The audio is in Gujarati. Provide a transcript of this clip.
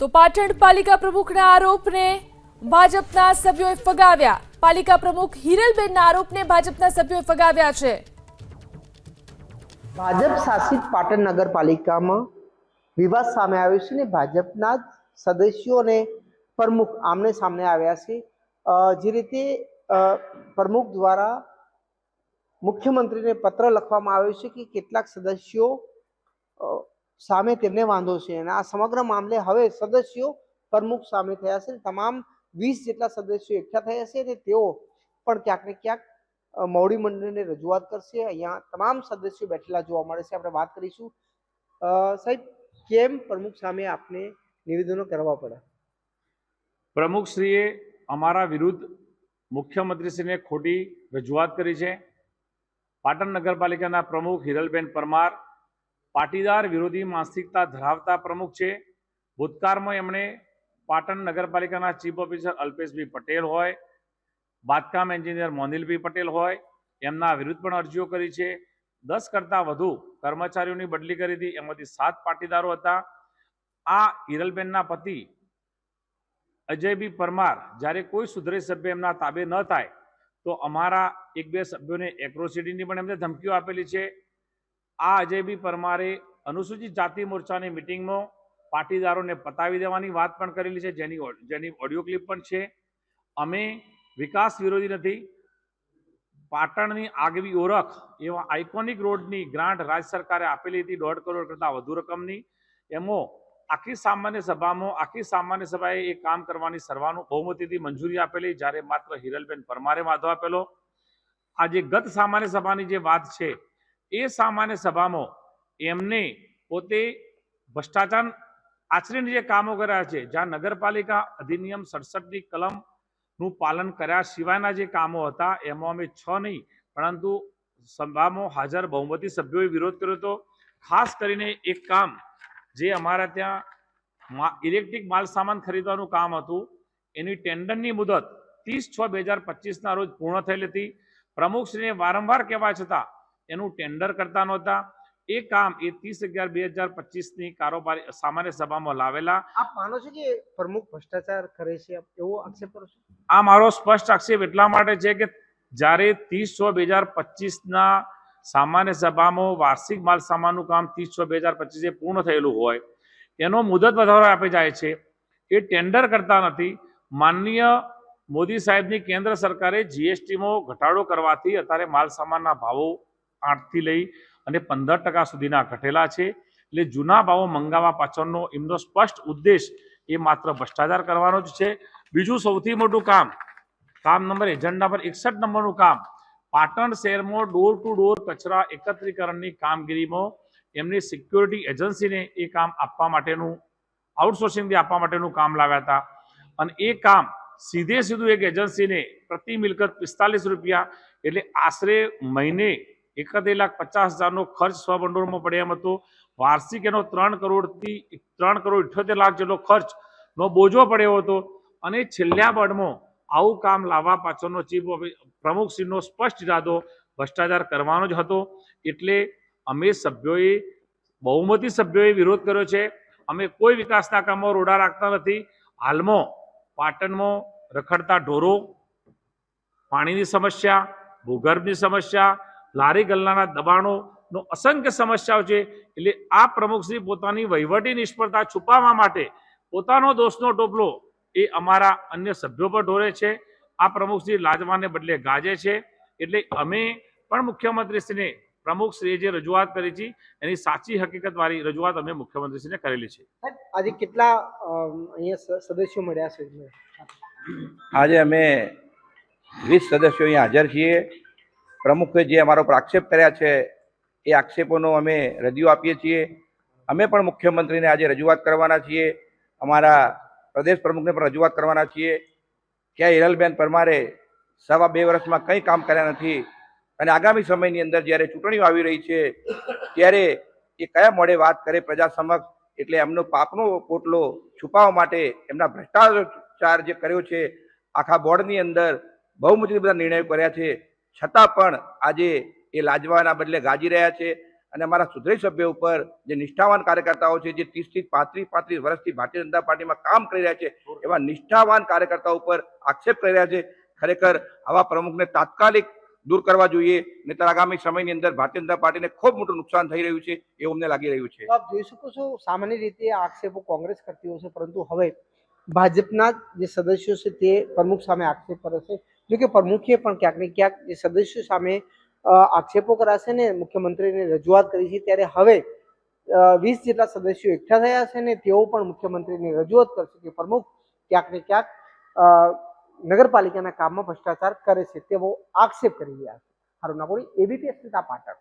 તો પાટણ પાલિકા પ્રમુખના આરોપને ભાજપના સભ્યોએ ફગાવ્યા. પાલિકા પ્રમુખ હિરલબેનના આરોપને ભાજપના સભ્યોએ ફગાવ્યા છે. ભાજપ શાસિત પાટણ નગરપાલિકામાં વિવાદ સામે આવ્યો છે ને ભાજપના જ સદસ્યો અને પ્રમુખ આમને સામને આવ્યા છે. જે રીતે પ્રમુખ દ્વારા મુખ્યમંત્રીને પત્ર લખવામાં આવ્યો છે કે કેટલાક સદસ્યો સામે તેમને વાંધો છે અને આ સમગ્ર મામલે હવે સદસ્યો પ્રમુખ સામે થયા છે તમામ વીસ જેટલા સદસ્યો એકઠા થયા છે અને તેઓ પણ ક્યાંક ને ક્યાંક મૌડી મંડળને રજૂઆત કરશે. અહીંયા તમામ સદસ્યો બેઠેલા જોવા મળે છે. આપણે વાત કરીશું. સાહેબ, કેમ પ્રમુખ સામે આપને નિવેદનો કરવા પડે પ્રમુખશ્રીએ અમારા વિરુદ્ધ મુખ્યમંત્રીશ્રીને ખોટી રજૂઆત કરી છે. પાટણ નગરપાલિકાના પ્રમુખ હિરલબેન પરમાર પાટીદાર વિરોધી માનસિકતા ધરાવતા પ્રમુખ છે. ભૂતકાળમાં એમણે પાટણ નગરપાલિકાના ચીફ ઓફિસર અલ્પેશભાઈ પટેલ હોય, બાંધકામ એન્જિનિયર મોનિલભાઈ પટેલ હોય, એમના વિરુદ્ધ પણ અરજીઓ કરી છે. દસ કરતાં વધુ કર્મચારીઓની બદલી કરી હતી. એમાંથી સાત પાટીદારો હતા. આ હિરલબેનના પતિ અજયબી પરમાર જ્યારે કોઈ સુધરે સભ્ય એમના તાબે ન થાય, તો અમારા એક બે સભ્યોને એક્રોસિટીની પણ એમને ધમકીઓ આપેલી છે. આ અજયબી પરમારે અનુસૂચિત જાતિ મોરચાની મિટિંગમાં પાટીદારોને પતાવી દેવાની વાત પણ કરેલી છે. જેની જેની ઓડિયો ક્લિપ પણ છે. અમે વિકાસ વિરોધી નથી. પાટણની આગવી ઓળખ એવા આઇકોનિક રોડની ગ્રાન્ટ રાજ્ય સરકારે આપેલી હતી દોઢ કરોડ કરતાં વધુ રકમની. એમાં આખી સામાન્ય સભામાં, આખી સામાન્ય સભાએ એ કામ કરવાની સર્વાનું બહુમતીથી મંજૂરી આપેલી, જ્યારે માત્ર હિરલબેન પરમારે વાંધો આપેલો. આજે ગત સામાન્ય સભાની જે વાત છે એ સામાન્ય સભામાં એમને પોતે ભ્રષ્ટાચાર આચરીને જે કામો કર્યા છે, જ્યાં નગરપાલિકા અધિનિયમ સડસઠની કલમનું પાલન કર્યા સિવાયના જે કામો હતા, એમાં અમે છ નહીં, પરંતુ સભામાં હાજર બહુમતી સભ્યોએ વિરોધ કર્યો હતો. ખાસ કરીને એક કામ જે અમારા ત્યાં ઇલેક્ટ્રિક માલ સામાન ખરીદવાનું કામ હતું, એની ટેન્ડરની મુદત ત્રીસ છ બે હજાર પચીસના રોજ પૂર્ણ થયેલી હતી. પ્રમુખશ્રીને વારંવાર કહેવા છતાં એનું ટેન્ડર કરતા નહોતા. એ કામ એ ત્રીસ અગિયાર બે હજાર પચીસની કારોબારી સામાન્ય સભામાં લાવેલા. આપ માનો છો કે પ્રમુખ ભ્રષ્ટાચાર કરે છે એવો આક્ષેપ કરો છો? આ મારો સ્પષ્ટ આક્ષેપ એટલા માટે છે કે જ્યારે ત્રીસ છ બે હજાર પચીસના સામાન્ય સભામાં વાર્ષિક માલ સામાનનું કામ ત્રીસ છ બે હજાર પચીસે પૂર્ણ થયેલું હોય એનો મુદત વધારો આપે જાય છે. એ ટેન્ડર કરતા નથી. માનનીય મોદી સાહેબની કેન્દ્ર સરકારે જીએસટીમાં ઘટાડો કરવાથી અત્યારે માલ સામાનના ભાવો આઠથી લઈ અને પંદર ટકા સુધીના ઘટેલા છે. એટલે જૂના ભાવો મંગાવવા પાછળનો એમનો સ્પષ્ટ ઉદ્દેશ એ માત્ર ભ્રષ્ટાચાર કરવાનો જ છે. બીજું સૌથી મોટું કામ કામ નંબર એજન્ડા પર એકસઠ નંબરનું કામ, પાટણ શહેરમાં ડોર ટુ ડોર કચરા એકત્રીકરણની કામગીરીમાં એમની સિક્યોરિટી એજન્સીને એ કામ આપવા માટેનું, આઉટસોર્સિંગથી આપવા માટેનું કામ લાવ્યા હતા. અને એ કામ સીધે સીધું એક એજન્સીને પ્રતિ મિલકત પિસ્તાલીસ રૂપિયા, એટલે આશરે મહિને એકાદ લાખ પચાસ હજારનો ખર્ચ સ્વભંડોળમાં પડે એમ હતો. વાર્ષિક એનો ત્રણ કરોડથી ત્રણ કરોડ ઇઠ્યોતેર લાખ જેટલો ખર્ચનો બોજો પડ્યો હતો. અને છેલ્લા બળમાં આવું કામ લાવવા પાછળનો ચીફ પ્રમુખશ્રીનો સ્પષ્ટ ઇરાદો ભ્રષ્ટાચાર કરવાનો જ હતો. એટલે અમે સભ્યોએ, બહુમતી સભ્યોએ વિરોધ કર્યો છે. અમે કોઈ વિકાસના કામો રોડા રાખતા નથી. હાલમાં પાટણમાં રખડતા ઢોરો, પાણીની સમસ્યા, ભૂગર્ભની સમસ્યા લારી ગલ્લાના દબાણોનો અસંખ્ય સમસ્યાઓ છે. એટલે આ પ્રમુખશ્રી પોતાની વહીવટી નિષ્ફળતા છુપાવવા માટે પોતાનો દોષનો ટોપલો એ અમારા અન્ય સભ્યો પર ઢોરે છે. આ પ્રમુખશ્રી લાજવાને બદલે ગાજે છે. એટલે અમે પણ મુખ્યમંત્રીશ્રીને પ્રમુખશ્રીએ જે રજૂઆત કરી છે એની સાચી હકીકતવાળી રજૂઆત અમે મુખ્યમંત્રીશ્રીને કરેલી છે. આજે કેટલા અહીંયા સદસ્યો મળ્યા છે? આજે અમે વીસ સદસ્યો અહીંયા હાજર છીએ. પ્રમુખે જે અમારો પ્રાક્ષેપ કર્યા છે, એ આક્ષેપોનો અમે રજૂ આપીએ છીએ. અમે પણ મુખ્યમંત્રીને આજે રજૂઆત કરવાના છીએ. અમારા પ્રદેશ પ્રમુખને પણ રજૂઆત કરવાના છીએ. કે હિરલબેન પરમારે સવા બે વર્ષમાં કંઈ કામ કર્યા નથી અને આગામી સમયની અંદર જ્યારે ચૂંટણીઓ આવી રહી છે, ત્યારે એ કયા મોડે વાત કરે પ્રજા સમક્ષ એટલે એમનો પાપનો પોટલો છુપાવવા માટે એમના ભ્રષ્ટાચાર જે કર્યો છે, આખા બોર્ડની અંદર બહુમતી બધા નિર્ણયો કર્યા છે. છતાં પણ આજે એ લાજવાના બદલે ગાજી રહ્યા છે અને અમારા સુધરી સભ્યો ઉપર જે નિષ્ઠાવાન કાર્યકર્તાઓ છે, જે ત્રીસથી પાંત્રીસ પાંત્રીસ વર્ષથી ભારતીય જનતા પાર્ટીમાં કામ કરી રહ્યા છે, એવા નિષ્ઠાવાન કાર્યકર્તાઓ ઉપર આક્ષેપ કરી રહ્યા છે. ખરેખર આવા પ્રમુખને તાત્કાલિક દૂર કરવા જોઈએ, નહીતર આગામી સમયની અંદર ભારતીય જનતા પાર્ટીને ખૂબ મોટું નુકસાન થઈ રહ્યું છે, એવું અમને લાગી રહ્યું છે. આપ જોઈ શકો છો, સામાન્ય રીતે આક્ષેપો કોંગ્રેસ કરતી હોય છે, પરંતુ હવે ભાજપના જે સદસ્યો છે તે પ્રમુખ સામે આક્ષેપ કરે છે. જો કે પ્રમુખે પણ ક્યાંક ને ક્યાંક જે સદસ્યો સામે આક્ષેપો કરાશે ને, મુખ્યમંત્રીને રજૂઆત કરી છે, ત્યારે હવે વીસ જેટલા સદસ્યો એકઠા થયા છે ને, તેઓ પણ મુખ્યમંત્રીને રજૂઆત કરશે કે પ્રમુખ ક્યાંક ને ક્યાંક નગરપાલિકાના કામમાં ભ્રષ્ટાચાર કરે છે તેવો આક્ષેપ કરી રહ્યા છે. હારું નાગોરી એબીપી અસ્મિતા પાટણ.